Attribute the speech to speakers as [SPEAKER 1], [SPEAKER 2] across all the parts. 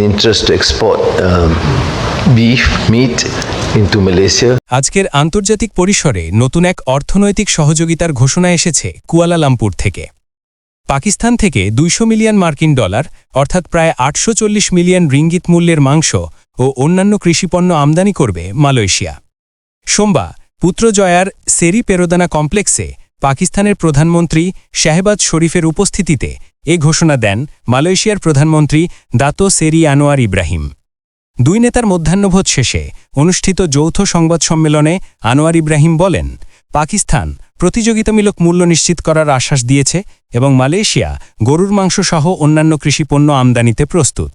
[SPEAKER 1] interest to export um, beef, meat.
[SPEAKER 2] আজকের আন্তর্জাতিক পরিসরে নতুন এক অর্থনৈতিক সহযোগিতার ঘোষণা এসেছে কুয়ালালামপুর থেকে পাকিস্তান থেকে দুইশো মিলিয়ন মার্কিন ডলার অর্থাৎ প্রায় আটশো চল্লিশ মিলিয়ন রিঙ্গিত মূল্যের মাংস ও অন্যান্য কৃষিপণ্য আমদানি করবে মালয়েশিয়া সোমবার পুত্রজয়ার সেরি পেরোদানা কমপ্লেক্সে পাকিস্তানের প্রধানমন্ত্রী শাহবাজ শরীফের উপস্থিতিতে এ ঘোষণা দেন মালয়েশিয়ার প্রধানমন্ত্রী দাতো সেরি আনোয়ার ইব্রাহিম। দুই নেতার মধ্যাহ্নভোজ শেষে অনুষ্ঠিত যৌথ সংবাদ সম্মেলনে আনোয়ার ইব্রাহিম বলেন, পাকিস্তান প্রতিযোগিতামূলক মূল্য নিশ্চিত করার আশ্বাস দিয়েছে এবং মালয়েশিয়া গরুর মাংস সহ অন্যান্য কৃষিপণ্য আমদানিতে প্রস্তুত।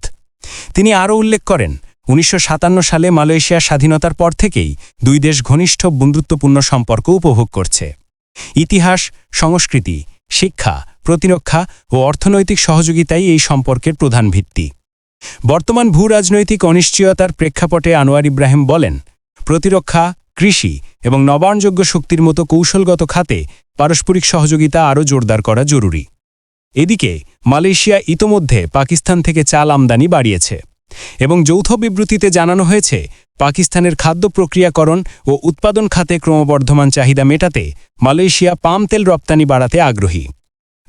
[SPEAKER 2] তিনি আরও উল্লেখ করেন, উনিশশো সাতান্ন সালে মালয়েশিয়া স্বাধীনতার পর থেকেই দুই দেশ ঘনিষ্ঠ বন্ধুত্বপূর্ণ সম্পর্ক উপভোগ করছে। ইতিহাস, সংস্কৃতি, শিক্ষা প্রতিরক্ষা ও অর্থনৈতিক সহযোগিতাই এই সম্পর্কের প্রধান ভিত্তি। বর্তমান ভূ রাজনৈতিক অনিশ্চয়তার প্রেক্ষাপটে আনোয়ার ইব্রাহিম বলেন, প্রতিরক্ষা, কৃষি এবং নবায়নযোগ্য শক্তির মতো কৌশলগত খাতে পারস্পরিক সহযোগিতা আরও জোরদার করা জরুরি। এদিকে, মালয়েশিয়া ইতোমধ্যে পাকিস্তান থেকে চাল আমদানি বাড়িয়েছে এবং যৌথ বিবৃতিতে জানানো হয়েছে, পাকিস্তানের খাদ্য প্রক্রিয়াকরণ ও উৎপাদন খাতে ক্রমবর্ধমান চাহিদা মেটাতে মালয়েশিয়া পাম তেল রপ্তানি বাড়াতে আগ্রহী।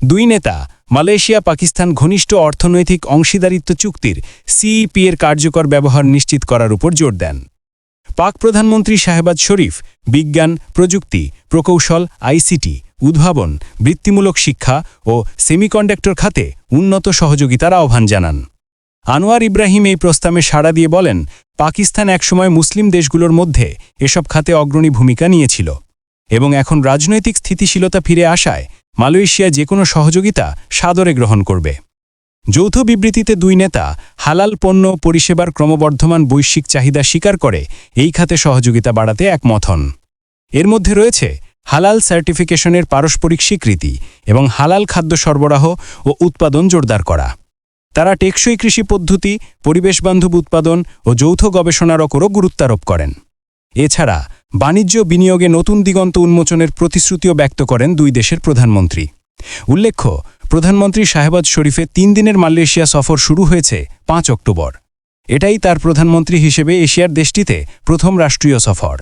[SPEAKER 2] দুই নেতা, মালয়েশিয়া পাকিস্তান ঘনিষ্ঠ অর্থনৈতিক অংশীদারিত্ব চুক্তির সিইপি এর কার্যকর ব্যবহার নিশ্চিত করার উপর জোর দেন। পাক প্রধানমন্ত্রী শাহবাজ শরীফ, বিজ্ঞান, প্রযুক্তি, প্রকৌশল আইসিটি উদ্ভাবন, বৃত্তিমূলক শিক্ষা ও সেমিকন্ডাক্টর খাতে উন্নত সহযোগিতার আহ্বান জানান। আনোয়ার ইব্রাহিম এই প্রস্তাবে সাড়া দিয়ে বলেন, পাকিস্তান একসময় মুসলিম দেশগুলোর মধ্যে এসব খাতে অগ্রণী ভূমিকা নিয়েছিল এবং এখন রাজনৈতিক স্থিতিশীলতা ফিরে আসায় মালয়েশিয়া যে কোনো সহযোগিতা সাদরে গ্রহণ করবে। যৌথ বিবৃতিতে দুই নেতা হালাল পণ্য পরিষেবার ক্রমবর্ধমান বৈশ্বিক চাহিদা স্বীকার করে এই খাতে সহযোগিতা বাড়াতে একমত হন। এর মধ্যে রয়েছে হালাল সার্টিফিকেশনের পারস্পরিক স্বীকৃতি এবং হালাল খাদ্য সরবরাহ ও উৎপাদন জোরদার করা। তারা টেকসই কৃষি পদ্ধতি, পরিবেশবান্ধব উৎপাদন ও যৌথ গবেষণার ওপরও গুরুত্বারোপ করেন। এছাড়া বাণিজ্য বিনিয়োগে নতুন দিগন্ত উন্মোচনের প্রতিশ্রুতিও ব্যক্ত করেন দুই দেশের প্রধানমন্ত্রী। উল্লেখ্য, প্রধানমন্ত্রী শাহবাজ শরীফের তিন দিনের মালয়েশিয়া সফর শুরু হয়েছে পাঁচ অক্টোবর। এটাই তার প্রধানমন্ত্রী হিসেবে এশিয়ার দেশটিতে প্রথম রাষ্ট্রীয় সফর।